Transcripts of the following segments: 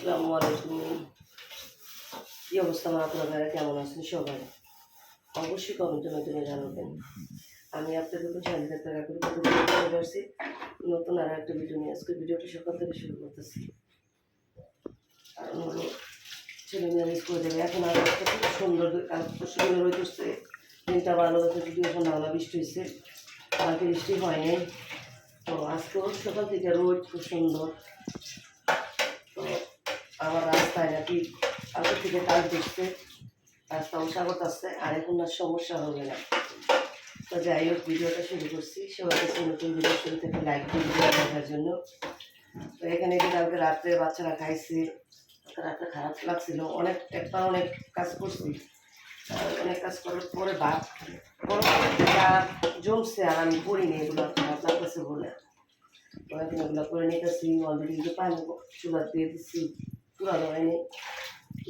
আসসালামু আলাইকুম। কি অবস্থা আমার আপনারা কেমন আছেন সবাই? অবশ্যই কমেন্টের মাধ্যমে জানাবেন। আমি আপনাদের কত ভিডিও করে আসছি? নতুন আর একটা ভিডিও নিয়ে আজকে ভিডিওটা সকাল থেকে শুরু করতেছি। কারণ ছেলে মেয়ে স্কুল যাবে এখন আর খুব সুন্দর সুন্দর হইতেছে দিনটা ভালো হচ্ছে যদি সন্ধ্যাবেলা বৃষ্টি হয়েছে। কালকে বৃষ্টি হয়নি তো আজকেও সকাল থেকে রোদ, খুব সুন্দর। তো আমার রাস্তায় নাকি কালকে থেকে কাজ দিচ্ছে, রাস্তা উসাগত আসছে আর এখন আর সমস্যা হবে না। তো যাই হোক, ভিডিওটা শুরু করছি। সবাই কাছে নতুন ভিডিও শুরু থেকে লাইক ভিডিও দেখার জন্য। তো এখানে যে কালকে রাত্রে বাচ্চারা খাইছে রাত্রে খারাপ লাগছিল। অনেক একবার অনেক কাজ করছি। অনেক কাজ করার পরে যা জমছে আর আমি করিনি এগুলো খারাপ লাগতেছে বলে। এখন এগুলো করে নিতেছি অলরেডি কিন্তু পানি চুলা দিয়ে দিচ্ছি চুলা ধরাইনি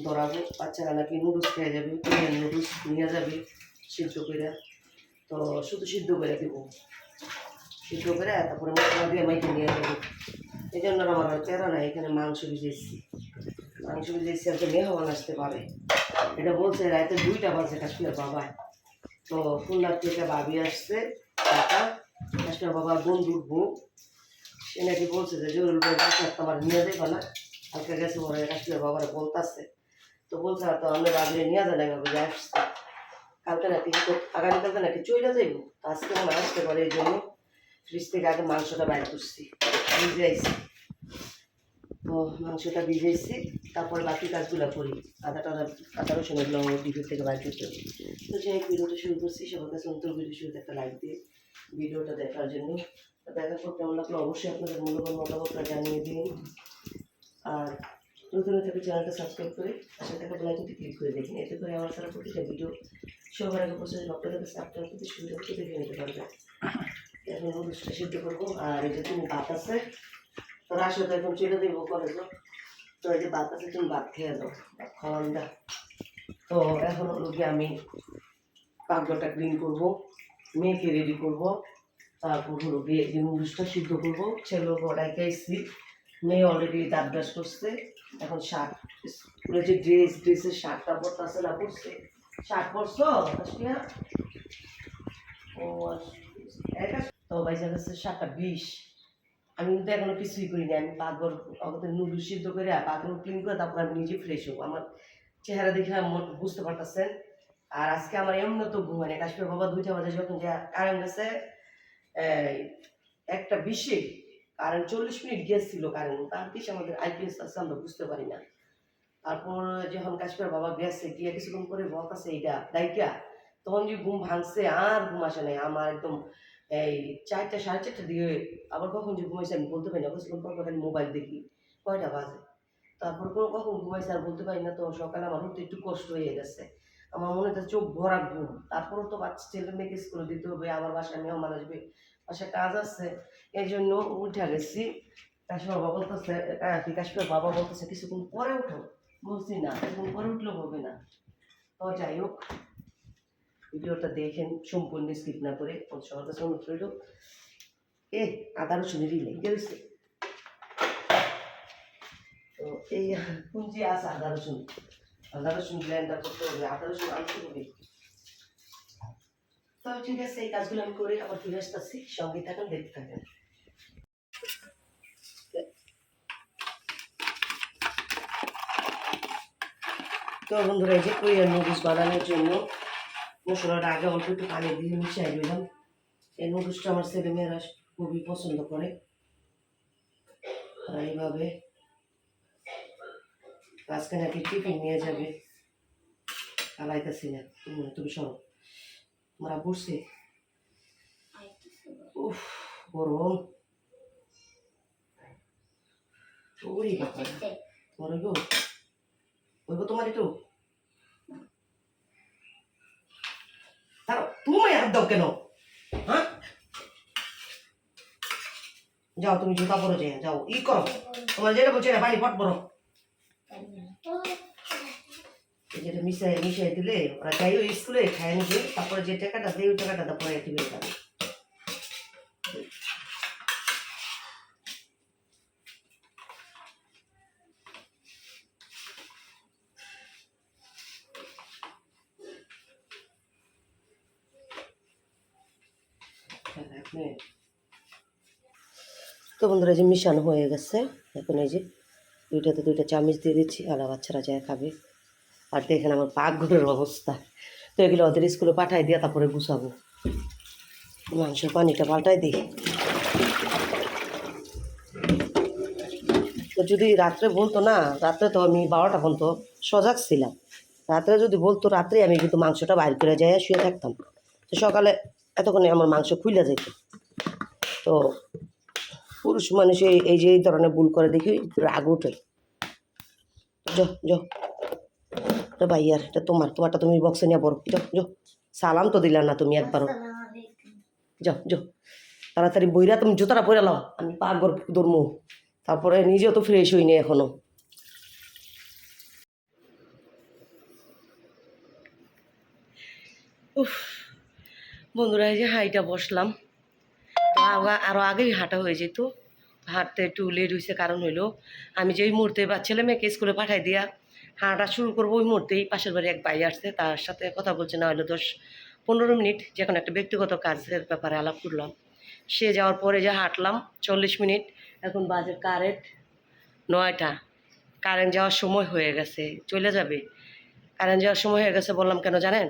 ধরাবো, বাচ্চারা নাকি নুডলস খেয়ে যাবে কোরিয়ান নুডলস নিয়ে যাবে সিদ্ধ করে। তো শুধু সিদ্ধ করে দেবো। সিদ্ধ করে তারপরে মশলা দিয়ে মাইকে নিয়ে যাব। এই জন্য আমার তেরা নাই, এখানে মাংস ভিজেছি মাংস ভিজেছি আর মেহমান আসতে পারে এটা বলছে রাতে দুইটা বাজে কাশ্মীর বাবায় তো খুলনার থেকে ভাবি আসছে টাকা কাশ্মীর বাবার বন্ধুর বউ। সে নাকি বলছে যে জরুরি বাচ্চা তোমার নিয়ে যাবে না। কালকে গেছে বলে কাশ্মীর বাবার বলতেছে। তো বলছে তো আমরা বাগলে নিয়ে যাবে না বুঝে আসছে কালকে নাকি আগামীকালকে নাকি চলে যাইব? আজকে মনে আসতে পারে এই জন্য ফ্রিজ থেকে আগে মাংসটা বাইর করছি। ভিজাইছি তো মাংসটা ভিজাইছি তারপরে বাকি কাজগুলো করি। আদা টাদা আদা এগুলো ভিডিও থেকে বাইর করতে তো যে ভিডিওটা শুরু করছি। সবার কাছে নতুন ভিডিও শুরু একটা লাইক দিয়ে ভিডিওটা দেখার জন্য। দেখার পর কেমন লাগল অবশ্যই আপনাদের মূল্যবান মতামতটা জানিয়ে দিন। আর নতুন থেকে চ্যানেলটা সাবস্ক্রাইব করে পাশে থাকা বেলাইকনটি ক্লিক করে দেখুন। এতে করে আমার সারা প্রতিটা ভিডিও সবার আগে পৌঁছে আপনাদের কাছে আপনার সুবিধা মতো দেখে নিতে পারবেন। এখন নুডলসটা সিদ্ধ করব। আর যে তুমি ভাত আছে তো রাশে তো এখন চলে দেবো কলেজ তো এই যে ভাত আছে, তুমি ভাত খেয়ে দাও ভাত খাওয়ান দা তো এখন হলো আমি পাকঘরটা ক্লিন করব, মেয়েকে রেডি করব। তারপর হলো গিয়ে যে নুডলসটা সিদ্ধ করব। ছেলে বড়াইকে এসছি মেয়ে অলরেডি দাঁত ব্রাশ করছে। এখন শার্ট স্কুলে যে ড্রেস ড্রেসের শার্টটা পরতে আছে না, পরছে। শার্ট পরছো? কাশ্মীরা ও। তো বাইজার কাছে শার্টটা বিশ আমি কিন্তু এখনও কিছুই করিনি। আমি পাগর আমাদের নুডলস সিদ্ধ করে পাগর ক্লিন করে তারপর আমি নিজে ফ্রেশ হব। আমার চেহারা দেখে বুঝতে পারতেছেন। আর আজকে আমার এমন তো ঘুম হয় না কাশ্মীর বাবা দুইটা বাজে যখন যে কারেন্ট গেছে একটা বিশে কারেন্ট চল্লিশ মিনিট গেছিল কারেন্ট, তার কিছু আমাদের আইপিএস আছে, আমরা বুঝতে পারি না। তারপর যখন কাশ্মীর বাবা গেছে, গিয়ে কিছুক্ষণ করে বলতেছে এইটা দায়িকা তখন যে ঘুম ভাঙছে, আর ঘুম আসে নাই। আমার একদম এই চারটা, সাড়ে চারটার দিকে আবার কখন যে ঘুমাইছে আমি বলতে পারি না, কিছুক্ষণ পর খালি মোবাইল দেখি, কয়টা বাজে? তারপর কোনো কখন ঘুমাইছে আর বলতে পারি না, তো সকালে আমার উঠতে একটু কষ্ট হয়ে গেছে। আমার মনে হচ্ছে চোখ ভরা ঘুম তারপরও তো বাচ্চা ছেলে মেয়েকে স্কুলে দিতে হবে আমার বাসায় মেহমান আসবে বাসায় কাজ আছে এই জন্য উঠে গেছি। কাশ্মীর বাবা বলতেছে কি কাশ্মীর বাবা বলতেছে, কিছুক্ষণ পরে উঠো। বলছি না, কিছুক্ষণ পরে উঠলেও হবে না। তো যাই হোক, ভিডিওটা দেখেন, সম্পূর্ণ স্কিপ না করে সবার কাছে অনুরোধ রইল। এ, আদা রসুনের রিলে গেছে তো এই, পুঞ্জি আছে আদা রসুন আদা রসুন ব্লেন্ডার করতে হবে আদা রসুন আনতে হবে? তো ঠিক আছে, এই কাজগুলো আমি করে আবার ফিরে আসতেছি, সঙ্গে থাকেন, দেখতে থাকেন। তো বন্ধুরা, এই যে কোরিয়ান নুডলস বানানোর জন্য মশলাটা আগে অল্প একটু পানি দিয়ে মিশিয়ে দিলাম এই নুডলসটা আমার ছেলে মেয়েরা খুবই পছন্দ করে। আর এইভাবে আজকে নাকি টিফিন নিয়ে যাবে। চালাইতেছি না। তুমি সরো আমরা বসছি উফ, গরম। ওরে বাবা। তোমার গো ওইগো তোমার একটু? তুমি হাত দাও কেন? হ্যাঁ? যাও তুমি জুতা যে, যাও। ই করো। তোমার যেটা বলছে না বাড়ি পট পরো। এই যেটা মিশাই মিশাই দিলে, ওরা যাই ওই স্কুলে খায় নিবে তারপরে যে টাকাটা দেয়, ওই টাকাটা তারপরে দিবে তারা। তো বন্ধুরা যে মিশানো হয়ে গেছে। এখন এই যে দুইটাতে দুইটা চামচ দিয়ে দিচ্ছি আলা বাচ্চারা যায় খাবে। আর দেখেন আমার পাকঘরের অবস্থা। তো এগুলো ওদের স্কুলে পাঠাই দিয়ে তারপরে গুছাবো। মাংসের পানিটা পাল্টাই দিই। তো যদি রাত্রে বলতো না, রাত্রে তো আমি বারোটা পর্যন্ত সজাগ ছিলাম। রাত্রে যদি বলতো, রাত্রে আমি কিন্তু মাংসটা বাইর করে যাই শুয়ে থাকতাম। তো সকালে এতক্ষণে আমার মাংস খুলে যেত তো পুরুষ মানুষ এই- যে এই ধরনের ভুল করে দেখি, রাগ উঠে যো যো। এটা ভাইয়ার এটা তোমার, তোমারটা তুমি বক্সে নিয়ে পড়ো যো যো। সালাম তো দিলা না তুমি একবারও। যাও যাও তাড়াতাড়ি বইরা তুমি জুতাটা পরে লাও আমি পাকঘর ধরমু। তারপরে নিজেও তো ফ্রেশ হইনি এখনও। উফ, বন্ধুরা, এই যে হাইটা বসলাম। তো আগা- আরও আগেই হাঁটা হয়ে যেত। হাঁটতে একটু লেট হয়েছে, কারণ হইল আমি যে ওই মুহূর্তে বা ছেলে মেয়েকে স্কুলে পাঠাই দিয়া হাঁটা শুরু করব, ওই মুহূর্তেই পাশের বাড়ি এক ভাই আসছে, তার সাথে কথা বলছে, না হলো দশ পনেরো মিনিট যখন একটা ব্যক্তিগত কাজের ব্যাপারে আলাপ করলাম। সে যাওয়ার পরে যে হাঁটলাম চল্লিশ মিনিট, এখন বাজে কারেন্ট নয়টা। কারেন্ট যাওয়ার সময় হয়ে গেছে, চলে যাবে। কারেন্ট যাওয়ার সময় হয়ে গেছে বললাম, কেন জানেন?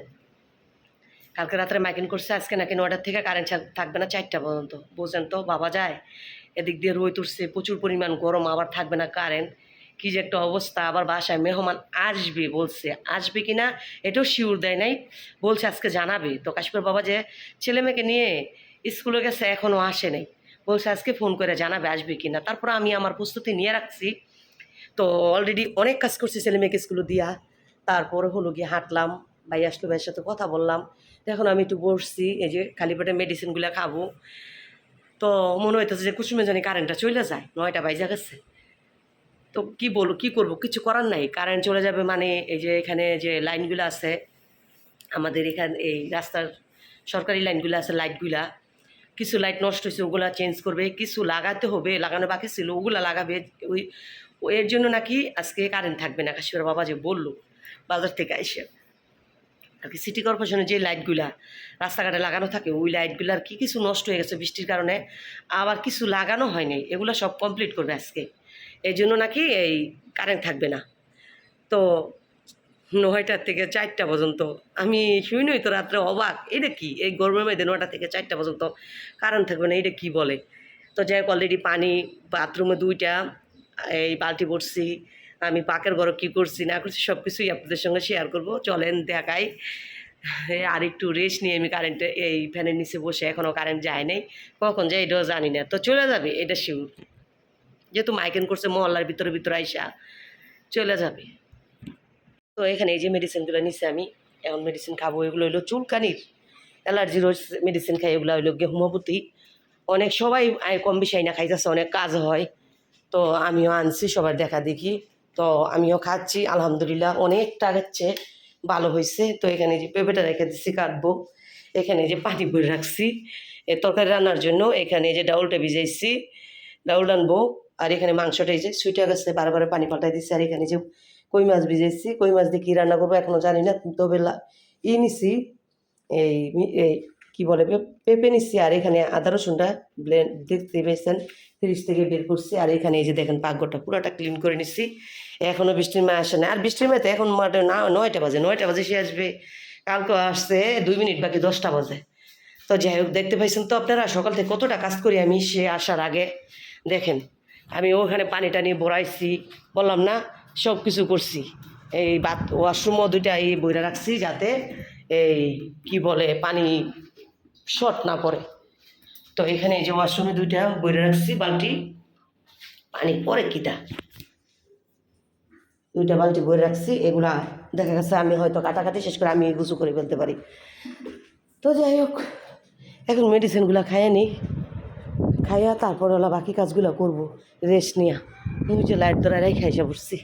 কালকে রাত্রে মাইকিং করছে, আজকে নাকি নয়টার থেকে কারেন্ট থাকবে না চারটা পর্যন্ত। বুঝেন তো? বাবা যায়, এদিক দিয়ে রোদ উঠছে, প্রচুর পরিমাণ গরম, আবার থাকবে না কারেন্ট কি যে একটা অবস্থা, আবার বাসায় মেহমান আসবে বলছে। আসবে কি না, এটাও শিওর দেয় নাই। বলছে আজকে জানাবে। তো কাশপুর বাবা যে ছেলে মেয়েকে নিয়ে স্কুলে গেছে এখনও আসে নাই। বলছে আজকে ফোন করে জানাবে আসবে কি না। তারপর আমি আমার প্রস্তুতি নিয়ে রাখছি। তো অলরেডি অনেক কাজ করছি ছেলে মেয়েকে স্কুলে দিয়া। তারপরে হলো গিয়ে হাঁটলাম। ভাই আসলো, ভাইয়ের সাথে কথা বললাম। এখন আমি একটু বসছি, এই যে খালি পেটে মেডিসিনগুলো খাব। তো মনে হইতেছে যে কুসুমে জানি কারেন্টটা চলে যায়, নয়টা বাইজা গেছে। তো কি বলব, কি করব, কিছু করার নাই। কারেন্ট চলে যাবে মানে এই যে এখানে যে লাইনগুলো আছে, আমাদের এখানে, এই রাস্তার সরকারি লাইনগুলো আছে লাইটগুলা কিছু লাইট নষ্ট হয়েছে ওগুলা চেঞ্জ করবে, কিছু লাগাতে হবে, লাগানো বাকি ছিল, ওগুলা লাগাবে। ওই, এর জন্য নাকি আজকে কারেন্ট থাকবে না কাশিবার বাবা যে বলল, বাজার থেকে এসে আর কি সিটি কর্পোরেশনের যে লাইটগুলা রাস্তাঘাটে লাগানো থাকে, ওই লাইটগুলার কি কিছু নষ্ট হয়ে গেছে বৃষ্টির কারণে, আবার কিছু লাগানো হয়নি, এগুলো সব কমপ্লিট করবে আজকে। এই জন্য নাকি এই কারেন্ট থাকবে না। তো নয়টার থেকে চারটা পর্যন্ত, আমি শুনিই তো রাত্রে অবাক, এটা কি? এই গরমের মধ্যে নয়টা থেকে চারটা পর্যন্ত কারেন্ট থাকবে না, এটা কি বলে? তো যাই অলরেডি পানি বাথরুমে দুইটা, এই বালতি ভরছি আমি পাকের ঘরে কী করছি, না করছি সব কিছুই আপনাদের সঙ্গে শেয়ার করব। চলেন দেখাই। আর একটু রেস্ট নিয়ে আমি কারেন্টে এই ফ্যানের নিচে বসে এখনও কারেন্ট যায় নাই। কখন যায় এটাও জানি না। তো চলে যাবে, এটা শিওর যেহেতু মাইকেন করছে, মহল্লার ভিতরে ভিতরে আইসা, চলে যাবে। তো এখানে এই যে মেডিসিনগুলো নিছি আমি এমন মেডিসিন খাব, এগুলো হইল চুলকানির অ্যালার্জির মেডিসিন খাই, এগুলো হইল গিয়ে হোমিওপ্যাথি অনেক সবাই কম বেশি আইনা খাইতেছে, অনেক কাজ হয়। তো আমিও আনছি, সবার দেখা দেখি। তো আমিও খাচ্ছি, আলহামদুলিল্লাহ অনেকটা আগের ভালো হয়েছে। তো এখানে যে পেঁপেটা রেখে দিচ্ছি কাটবো। এখানে যে পানি ভরে রাখছি। এ তরকারি রান্নার জন্য এখানে যে ডাউলটা ভিজাইছি, ডাউল আনব আর এখানে মাংসটা এই যে সুইটা গেছে বারবার পানি পাল্টাই দিচ্ছি আর এখানে যে কই মাছ ভিজাইছি, কই মাছ দিয়ে কী রান্না করব এখনও জানি না। তবে ই নিছি, এই এই কী বলে পেঁপে নিচ্ছি আর এখানে আদা রসুনটা ব্লেন্ড দেখতে পেয়েছেন। ফ্রিজ থেকে বের করছি, আর এখানে এই যে দেখেন পাকঘরটা পুরোটা ক্লিন করে নিচ্ছি। এখনও বৃষ্টির মায় আসে না। আর বৃষ্টির মায় তো এখন মাঠে না, নয়টা বাজে নয়টা বাজে সে আসবে। কালকে আসছে, দুই মিনিট বাকি, দশটা বাজে। তো যাই হোক, দেখতে পাইছেন তো আপনারা, সকাল থেকে কতটা কাজ করি আমি সে আসার আগে। দেখেন, আমি ওখানে পানি টানি ভরাইছি, বললাম না সব কিছু করছি। এই বাথ ওয়াশরুমও দুইটা এই বইরা রাখছি যাতে এই, কি বলে, পানি শর্ট না পড়ে। তো এখানে এই যে ওয়াশরুমে দুইটা বইরা রাখছি, বালতি। পানি পরে কিটা? দুইটা বালতি বই রাখছি, এগুলা দেখা গেছে আমি হয়তো কাটাকাটি শেষ করে আমি গুছু করে ফেলতে পারি। তো যাই হোক, এখন মেডিসিনগুলো খাইয়ে নিই। খাইয়া তারপর ওলা বাকি কাজগুলো করব রেস্ট নিয়া। আমি যে লাইট ধরাই খাইসা পড়ছি।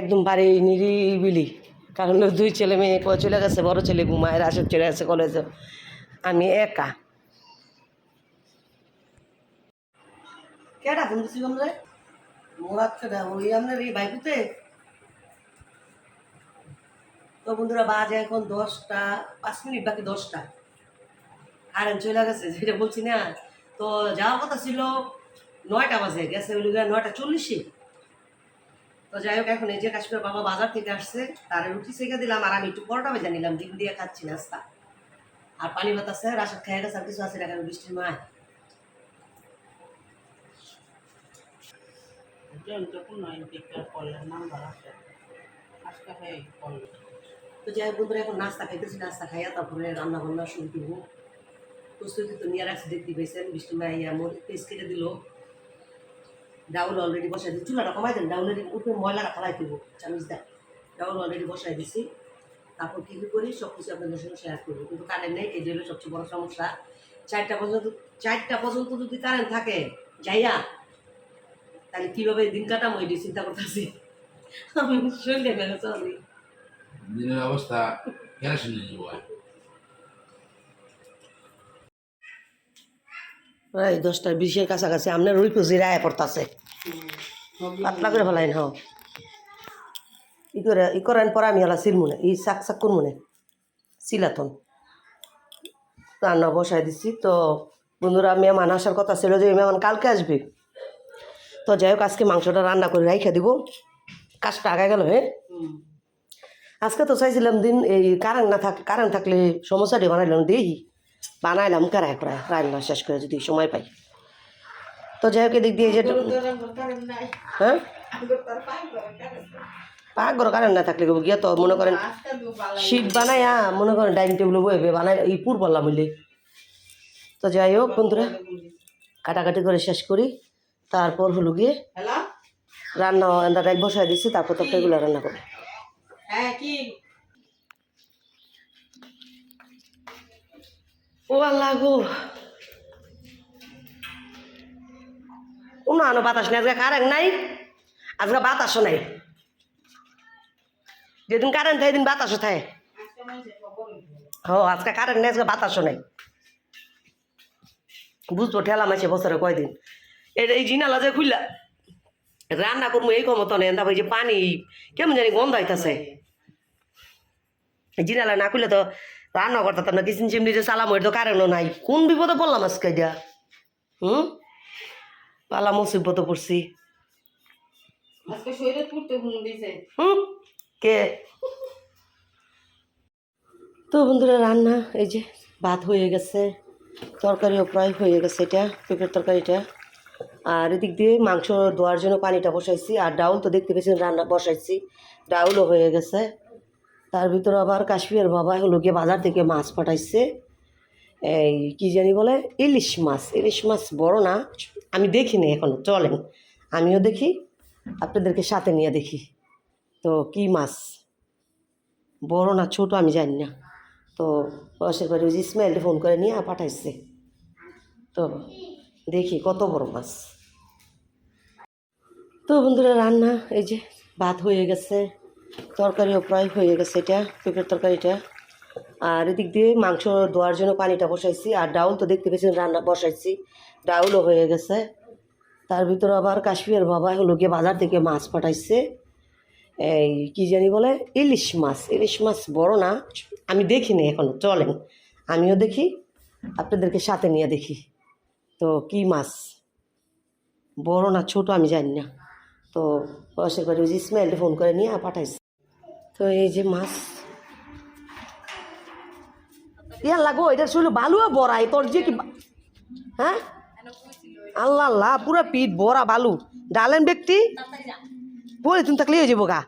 একদম বাড়ি নিরিবিলি। কারণ দুই ছেলে মেয়ে চলে গেছে, বড় ছেলে ঘুমায় রাশেদ চলে গেছে কলেজে আমি একা। কেডা ওই আপনার এই তো বন্ধুরা, বাজে এখন দশটা, পাঁচ মিনিট বাকি দশটা। চলে গেছে বলছি না। তো যাওয়ার কথা ছিল নয়টা বাজে, গেছে ওই নয়টা চল্লিশে। তো যাই হোক, এখন এই যে কাশ্মীর বাবা বাজার থেকে আসছে, তার রুটি সেঁকে দিলাম আর আমি একটু পরোটা ভেজা নিলাম, ডিম দিয়ে খাচ্ছি নাস্তা। আর পানি ভাত আছে রাসাদ খেয়ে গেছে আর কিছু আছে না কারণ বৃষ্টির মায়? তো যাই হোক বন্ধুরা, এখন নাস্তা খাইতেছি, নাস্তা খাইয়া তারপরে রান্না বান্না শুরু করব। প্রস্তুতি তো নিয়ে রাখছি, দেখতে পেয়েছেন বৃষ্টি মাইয়া মোর পেস্ট কেটে দিল। ডাউল অলরেডি বসাই দিচ্ছি চুলাটা কমাই দেন ডাউলের উপরে ময়লাটা ফেলাই দিব চামিচ দেয় ডাউল অলরেডি বসাই দিছি। তারপর কী কী করি সব কিছু আপনাদের সঙ্গে শেয়ার করব, কিন্তু কারেন্ট নেই, এই হলো সবচেয়ে বড় সমস্যা। চারটা পর্যন্ত চারটা পর্যন্ত যদি কারেন্ট থাকে, যাইয়া, তাহলে কীভাবে দিন কাটাম ওই চিন্তা করতেছি। আমি শরীরে মেরে চলি দিনের অবস্থা কেরাসিন নিয়ে প্রায় দশটার বিশের কাছাকাছি আপনার ওই পুজির আয় পড়তাছে। পাতলা করে ফেলাইন হ্যাঁ ই করে ই করেন পরে আমি হলা সিলমুনে ই শাক শাক করমুনে সিলাতন। রান্না বসাই দিছি তো বন্ধুরা মেহমান আসার কথা ছিল যে মেহমান কালকে আসবে। তো যাই হোক আজকে মাংসটা রান্না করে রাইখা দিব। কাজটা আগে গেল হ্যাঁ আজকে তো চাইছিলাম দিন এই কারেন্ট না থাক কারেন্ট থাকলে সমস্যাটি বানাইলাম দেখি বানাইলাম কারাই প্রায় রান্না শেষ করে যদি সময় পাই। তো যাই হোক এদিক দিয়ে যে হ্যাঁ? পাকঘর কারেন্ট না থাকলে গিয়ে তো মনে করেন শীত বানাইয়া মনে করেন ডাইনিং টেবিল বইবে বানাই এই পুর বললাম হইলে। তো যাই হোক বন্ধুরা কাটাকাটি করে শেষ করি। তারপর হলো গিয়ে রান্না রান্নাটা বসাই দিচ্ছি তারপর তো এগুলো রান্না করি হ্যাঁ কি ও আল্লাহ আনো বাতাস নেই, আজকে কারেন্ট নাই। আজকে বাতাসও নাই। যেদিন কারেন্ট থাকে দিন বাতাসও থাকে। হ আজকে কারেন্ট নেই, আজকে বাতাসও নাই। বুঝব, ঠেলা মাসে বছরে কয়দিন। এটা এই জিনালা যে খুললা, রান্না করব এই কমতো নেই এই যে পানি, কেমন জানি গন্ধ হইতাছে জিনালা না খুললে তো রান্না করতাম না কিচেন চিমনি যে চালাম ওই তো কারেন্টও নাই। কোন বিপদে পড়লাম আজকে দিয়া হুম? পালা মুসিবত পড়ছি। হুম? কে? তো বন্ধুরা রান্না এই যে ভাত হয়ে গেছে তরকারিও প্রায় হয়ে গেছে এটা পেঁপের তরকারিটা। আর এদিক দিয়ে মাংস ধোয়ার জন্য পানিটা বসাইছি আর ডাউল তো দেখতে পেয়েছেন রান্না বসাইছি ডাউলও হয়ে গেছে। তার ভিতরে আবার কাশ্মীর বাবা হলো গিয়ে বাজার থেকে মাছ পাঠাইছে। এই কি জানি বলে? ইলিশ মাছ। ইলিশ মাছ বড় না, আমি দেখিনি এখনও, চলেন। আমিও দেখি, আপনাদেরকে সাথে নিয়ে দেখি। তো কি মাছ? বড় না ছোট আমি জানি না। তো বয়সের ওই যে ইসমাইল ফোন করে নিয়ে পাঠাইছে। তো দেখি কত বড় মাছ। তো বন্ধুরা, রান্না, এই যে ভাত হয়ে গেছে। তরকারিও প্রায় হয়ে গেছে এটা, পেঁপের তরকারিটা। আর এদিক দিয়ে মাংস ধোয়ার জন্য পানিটা বসাইছি, আর ডাউল তো দেখতে পেয়েছেন রান্না বসাইছি, ডাউলও হয়ে গেছে। তার ভিতরে আবার কাশ্মীর বাবা হলো গিয়ে বাজার থেকে মাছ পাঠাইছে। এই কি জানি বলে, ইলিশ মাছ। ইলিশ মাছ বড় না, আমি দেখিনি এখনও, চলেন। আমিও দেখি, আপনাদেরকে সাথে নিয়ে দেখি। তো কি মাছ? বড় না ছোট আমি জানি না। তো বয়সের বাড়ি ওই যে ইসমাইল ফোন করে নিয়ে পাঠাইছে। তো এই যে মাছ। ইয়ার লাগো এটা ছিল বালুও বড়াই, তোর যে কি হ্যাঁ? আল্লাহ আল্লাহ, পুরো পিঠ বড়া বালু। ডালেন ব্যক্তি বলে তুমি থাকলে হয়ে যাব গা।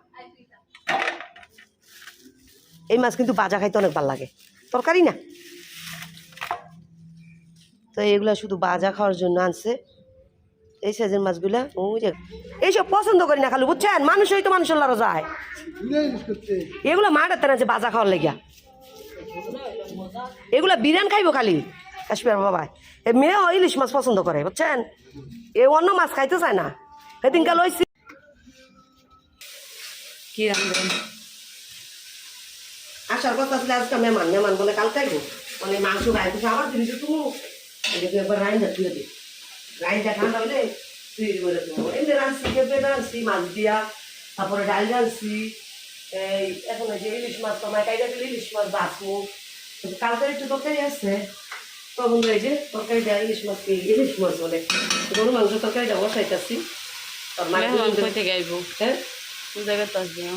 এই মাছ কিন্তু বাজা খাইতে অনেক ভালো লাগে। তরকারি না? তো এগুলা শুধু বাজা খাওয়ার জন্য আনছে। এই সাইজের মাছগুলা ওই এইসব পছন্দ করি না খালি, বুঝছেন? মানুষ হয়তো মানুষের লারো যায়। এগুলো মাটাতে না যে বাজা খাওয়ার লেগিয়া। এগুলা বিরিয়ান খাইবো খালি। কাশ্মীর বাবা এ মেয়েও ইলিশ মাছ পছন্দ করে, বুঝছেন? এ অন্য মাছ খাইতে চায় না। সেদিনকাল লইছি কি রান্ধবেন আসার কথা ছিল, আজকে মেহমান মেহমান বলে কাল আইবো মানে মাংস গাইতে আমার জিনিস তুমি একবার রাইনটা তুলে দিই রাইনটা ঠান্ডা হলে তুই বলে দেবো। এমনি রাঁধছি পেঁপে রাঁধছি মাছ দিয়া তারপরে ডাল রাঁধছি এই এখন যে ইলিশ মাছ তোমায় কাইটা দিলে ইলিশ মাছ বাঁচমু কালকে একটু তরকারি আছে তখন এই যে তরকারিটা ইলিশ মাছ কি ইলিশ মাছ বলে। গরু মাংস তরকারিটা বসাইতেছি।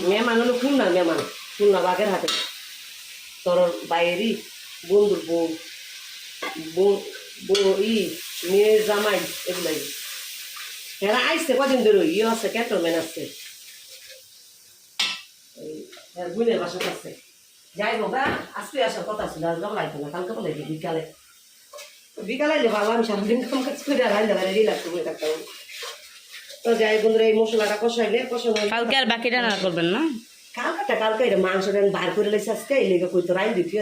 মেহমান হলো খুলনা মেহমান খুলনা বাগের হাটে তোর বাইরেরই বন্ধুর বউ বউ ই। মেয়ের জামাই এগুলাই। এরা আইসে কদিন ধরে ইয়ে আছে ক্যান্টনমেন্ট আছে। এই বুনের বাসা আছে। যাই গা, আজকে আসার কথা ছিল আজ যাব লাগবে না কালকে বলে বিকালে। বিকালে এলে ভালো আমি সারাদিন কাম কাজ করে রান্না বাড়ি রিল্যাক্স করে থাকতে হবে তো যাই বন্ধুরা এই মশলাটা কষাইলে কষানো কালকে আর বাকি রান্না করবেন না? কালকাটা কালকে এটা মাংসটা আমি বার করে লেছি আজকে এই লেগে কইতো রাইন দিতে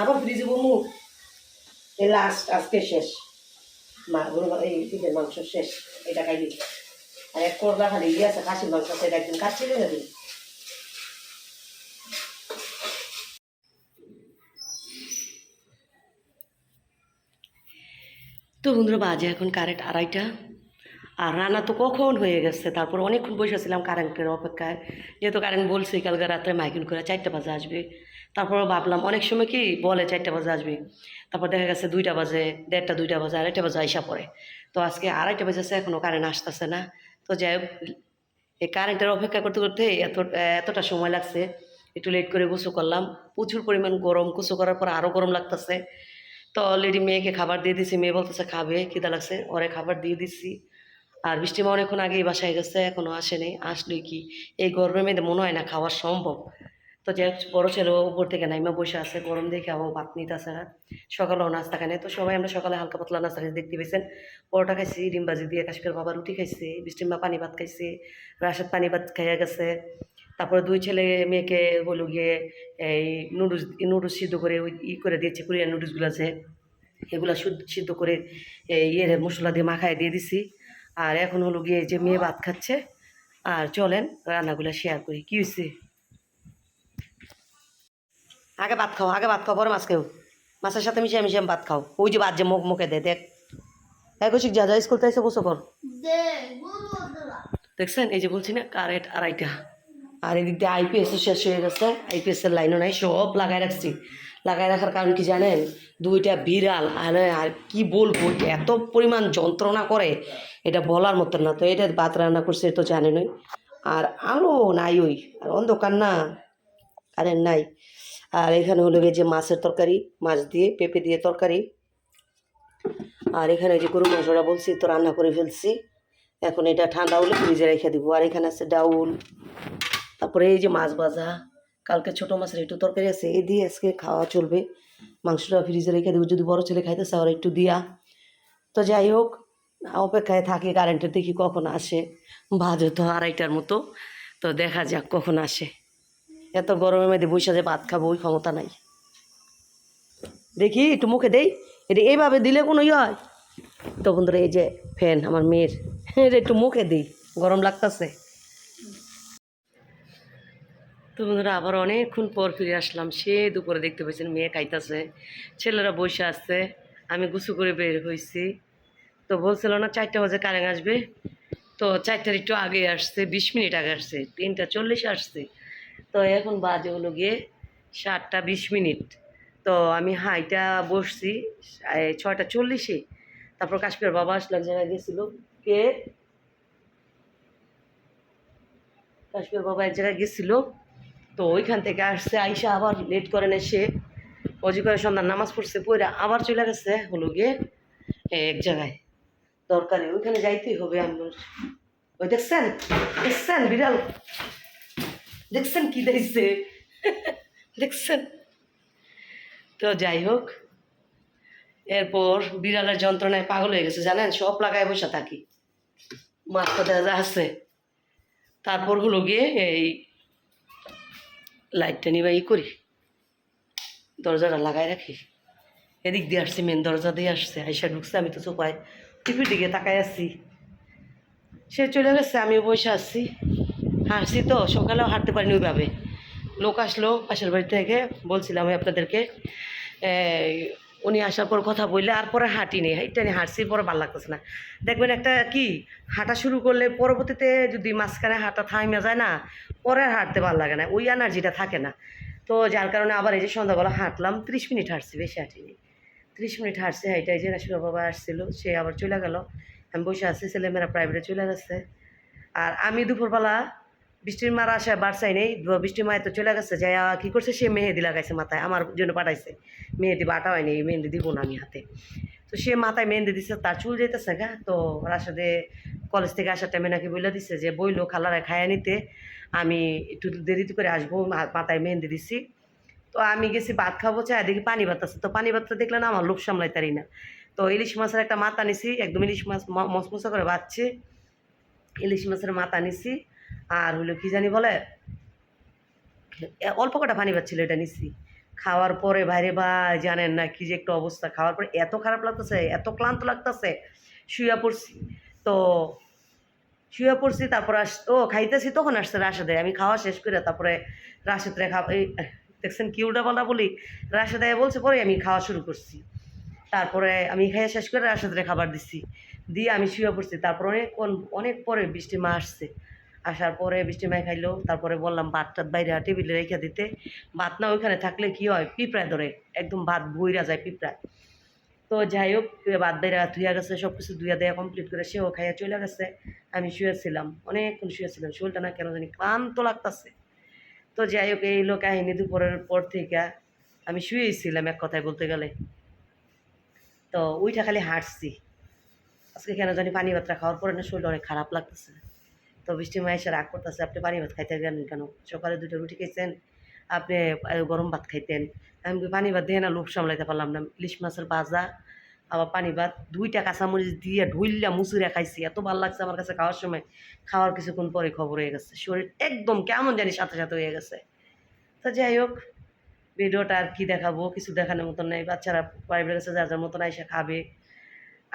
আবার ফ্রিজে বমু। এই লাস্ট আজকে শেষ। মা এই চিকেন মাংস শেষ, এটা খাইলি আর এক করলা খালি ইয়ে আছে, খাসির মাংস এটা একদিন কাটছিলে না তো বন্ধুরা, বাজে এখন কারেন্ট আড়াইটা। আর রান্না তো কখন হয়ে গেছে? তারপর অনেকক্ষণ বসেছিলাম কারেন্টের অপেক্ষায়। যেহেতু কারেন্ট বলছে, কালকে রাত্রে মাইকিং করে চারটা বাজে আসবে। তারপর ভাবলাম, অনেক সময় কি বলে চারটা বাজে আসবে। তারপর দেখা গেছে দুইটা বাজে, দেড়টা, দুইটা বাজে, আড়াইটা বাজে আইসা পড়ে। তো আজকে আড়াইটা বাজেছে এখনও কারেন্ট আসতেছে না। তো যাই হোক, এই কারেন্টের অপেক্ষা করতে করতে এত, এতটা সময় লাগছে, একটু লেট করে গোসু করলাম। প্রচুর পরিমাণ গরম গোসু করার পর আরও গরম লাগতেছে। তো অলরেডি মেয়েকে খাবার দিয়ে দিছি, মেয়ে বলতেছে, খাবে, খিদা লাগছে, ওরে খাবার দিয়ে দিচ্ছি আর বৃষ্টি বৃষ্টিমা অনেকক্ষণ আগেই বাসায় গেছে এখনও আসেনি। আসলে কি, এই গরমের মধ্যে মনে হয় না খাওয়া সম্ভব। তো যে বড় ছেলে উপর থেকে নাইমা বসে আছে, গরম দেখে আবার ভাত নিতেছে না। সকালেও নাস্তা খাই তো সবাই আমরা সকালে হালকা পাতলা নাস্তা খাইছি দেখতে পেয়েছেন। পরোটা খাইছি, ডিম ভাজি দিয়ে কাশ্মীর বাবা রুটি খাইছে বৃষ্টিমা পানি ভাত খাইছে, রাশেদ পানি ভাত খাইয়া গেছে। তারপরে দুই ছেলে মেয়েকে হলো গিয়ে এই নুডলস নুডলস সিদ্ধ করে ওই ই করে দিয়েছে, কোরিয়ান নুডলসগুলো আছে। এগুলো সিদ্ধ করে ইয়ের মশলা দিয়ে মাখায় দিয়ে দিছি। আর এখন হলো গিয়ে যে মেয়ে ভাত খাচ্ছে, আর চলেন রান্নাগুলো শেয়ার করি। কী হয়েছে আগে ভাত খাও, আগে ভাত খাও পরে মাছ খাও মাছের সাথে মিশিয়ে মিশিয়ে ভাত খাও। ওই যে ভাত যে মুখ মুখে দে, দেখ। হ্যাঁ যা যা, স্কুল এসে বসো, কর। দেখছেন? এই যে বলছি না, কারেন্ট আড়াইটা আর এদিক দিয়ে আইপিএসও শেষ হয়ে গেছে। আইপিএসের লাইনও নাই, সব লাগাই রাখছি। লাগাই রাখার কারণ কি জানেন? দুইটা বিড়াল, আর আর কি বলব, এত পরিমাণ যন্ত্রণা করে। এটা বলার মতো না, তো এটা ভাত রান্না করছে তো জানেনই আর আলো নাই ওই, আর অন্ধকার না। কারেন্ট নাই। আর এখানে হলো গিয়ে যে মাছের তরকারি, মাছ দিয়ে পেঁপে দিয়ে তরকারি। আর এখানে যে গরু মশলা বলছি, তো রান্না করে ফেলছি। এখন এটা ঠান্ডা হলে ফ্রিজে রেখে দিব। আর এখানে আছে ডাউল, তারপরে এই যে মাছ ভাজা, কালকে ছোটো মাছের একটু তরকারি আছে এই দিয়ে আজকে খাওয়া চলবে। মাংসটা ফ্রিজে রেখে দেবো। যদি বড় ছেলে খাইতেছে আর একটু দিয়া। তো যাই হোক, অপেক্ষায় থাকি, কারেন্টের দেখি কখন আসে? বাজে তো আড়াইটার মতো। তো দেখা যাক কখন আসে। এত গরমের মধ্যে বসে যে ভাত খাব, ওই ক্ষমতা নাই। দেখি, একটু মুখে দেই। এটা এইভাবে দিলে কোনো ইয়ে হয়? তো বন্ধুরা, এই যে ফ্যান, আমার মেয়ের। এটা একটু মুখে দিই, গরম লাগতেছে। তো বন্ধুরা, আবার অনেকক্ষণ পর ফিরে আসলাম। সে দুপুরে দেখতে পেয়েছেন মেয়ে খাইতেছে। ছেলেরা বসে আসছে আমি গুছু করে বের হয়েছি তো বলছিল না, চারটা বাজে কারেন্ট আসবে। তো চারটার একটু আগে আসছে, বিশ মিনিট আগে আসছে, তিনটা চল্লিশে আসছে। তো এখন বাজে হলো গিয়ে সাতটা বিশ মিনিট। তো আমি হাইটা বসছি ছয়টা চল্লিশে। তারপর কাশ্মীর বাবা আসলো, এক জায়গায় গেছিল। কে? কাশ্মীর বাবা এক জায়গায় গেছিল। তো ওইখান থেকে আসছে, আইসা আবার লেট করেন এসে অজি করে সন্ধ্যার নামাজ পড়ছে, পড়ে আবার চলে গেছে হলো গিয়ে এক জায়গায়। দরকারে ওইখানে যাইতেই হবে আমার ওই দেখছেন? দেখছেন বিড়াল? দেখছেন কি দেখছে দেখছেন তো যাই হোক এরপর বিড়ালের যন্ত্রণায় পাগল হয়ে গেছে জানেন সব লাগায় বসে থাকি মাছটা দেখা যা আছে তারপর হলো গিয়ে এই লাইটটা নিবা ই করি। দরজাটা লাগাই রাখি। এদিক দিয়ে আসছি মেন দরজা দিয়ে আসছে। আইসা ঢুকছে, আমি তো চোপায় টিপির দিকে তাকাই আসছি সে চলে গেছে আমি বসে আসছি হাসছি তো, সকালেও হাঁটতে পারিনি ওইভাবে। লোক আসলো পাশের বাড়ি থেকে, বলছিলাম আমি আপনাদেরকে উনি আসার পর কথা বললে, আর পরে হাঁটিনি। হাইটা নিয়ে হাঁটছি, পরে ভালো লাগতেছে না। দেখবেন একটা কি, হাঁটা শুরু করলে পরবর্তীতে যদি মাঝখানে হাঁটা থামে যায় না, পরে হাঁটতে ভালো লাগে না, ওই এনার্জিটা থাকে না। তো যার কারণে আবার এই যে সন্ধ্যাবেলা হাঁটলাম, ত্রিশ মিনিট হাঁটছি, বেশি হাঁটিনি। ত্রিশ মিনিট হাঁটছি হাইটাই যে রাশির বাবা আসছিল, সে আবার চলে গেল। আমি বসে আছি, ছেলেমেয়েরা প্রাইভেটে চলে গেছে। আর আমি দুপুরবেলা বৃষ্টির মার আসা বাড়ছাই নেই বৃষ্টির মায়ের তো চলে গেছে যাই কি করছে? সে মেহেদি লাগাইছে মাথায়, আমার জন্য পাঠাইছে। মেহেদি বাটা হয়নি মেহেদি দিব না আমি হাতে। তো সে মাথায় মেহেদি দিছে, তার চুল যেতেছে গা। তো রাশাদে কলেজ থেকে আসার টাইমে নাকি বলে দিছে যে, বইলো খালারা খাইয়া নিতে, আমি একটু দেরিতে করে আসব মাথায় মেহেদি দিছি। তো আমি গেছি ভাত খাব চাই দেখি পানি ভাত আছে তো পানি ভাতটা দেখলে না আমার লোভ সামলাইতারি না। তো ইলিশ মাছের একটা মাথা নিছি, একদম ইলিশ মাছ ম- মচমচা করে বাচ্ছি ইলিশ মাছের মাথা নিছি। আর হলো কি জানি বলে অল্প কটা পানি পাচ্ছিল এটা নিছি। খাওয়ার পরে বাইরে বা জানেন না কি যে একটা অবস্থা। খাওয়ার পরে এত খারাপ লাগতেছে, এত ক্লান্ত লাগতেছে শুয়ে পড়ছি। তো শুয়ে পড়ছি, তারপর আস, ও খাইতেছি, তখন আসছে রাশেদে আমি খাওয়া শেষ করে তারপরে রাশেদরে খাওয়া, এই দেখছেন কি উল্টা পাল্টা বলি? রাশেদে বলছে, পরে আমি খাওয়া শুরু করছি। তারপরে আমি খাইয়া শেষ করে রাশেদরে খাবার দিছি। দিয়ে আমি শুয়ে পড়ছি। তারপর অনেক অনেক পরে বৃষ্টি মা আসছে। আসার পরে বৃষ্টি মায় খাইলো, তারপরে বললাম, ভাত টাত বাইরে টেবিলে রেখে দিতে। ভাত না ওইখানে থাকলে কি হয়, পিঁপড়ায় ধরে, একদম ভাত বইরা যায় পিঁপড়ায়। তো যাই হোক ভাত বাইরা ধুইয়া গেছে সব কিছু ধুইয়া দেওয়া কমপ্লিট করে সেও খাইয়া চলে গেছে। আমি শুয়েছিলাম, অনেকক্ষণ শুয়েছিলাম, শরীরটা না কেন জানি ক্লান্ত লাগতেছে। তো যাই হোক, এই লোক কাহিনী দুপুরের পর থেকে। আমি শুয়েছিলাম এক কথায় বলতে গেলে। তো ওইটা খালি হাঁটছি। আজকে কেন জানি পানি ভাতটা খাওয়ার পরে না শরীরটা অনেক খারাপ লাগতেছে। তো বৃষ্টি মায়ের এসে রাগ করতেছে, আপনি পানি ভাত খাইতে গেলেন কেন? সকালে দুটো রুটি খেয়েছেন আপনি গরম ভাত খাইতেন। আমি পানি ভাত দিয়ে না লোভ সামলাইতে পারলাম না, ইলিশ মাছের ভাজা, আবার পানি ভাত, দুইটা কাঁচামরিচ দিয়ে ঢুইল্লা মুসুরে খাইছি, এত ভালো লাগছে আমার কাছে খাওয়ার সময়। খাওয়ার কিছুক্ষণ পরে খবর হয়ে গেছে, শরীর একদম কেমন জানি সাথে সাথে হয়ে গেছে। তো যাই হোক, ভিডিওটা আর কি দেখাবো, কিছু দেখানোর মতন নেই, বাচ্চারা প্রাইভেট কাছে যার যার মতন এসে খাবে।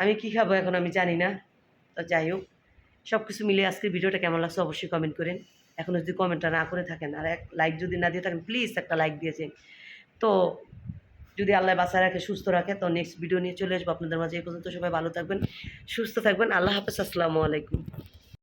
আমি কি খাব এখন আমি জানি না, তো যাই হোক। সব কিছু মিলে আজকের ভিডিওটা কেমন লাগছে অবশ্যই কমেন্ট করেন। এখন যদি কমেন্টটা না করে থাকেন, আর এক লাইক যদি না দিয়ে থাকেন প্লিজ একটা লাইক দিয়েছেন তো যদি আল্লাহ বাসায় রাখে, সুস্থ রাখে, তো নেক্সট ভিডিও নিয়ে চলে আসব আপনাদের মাঝে। এই পর্যন্ত সবাই ভালো থাকবেন, সুস্থ থাকবেন। আল্লাহ হাফেজ, আসসালামু আলাইকুম।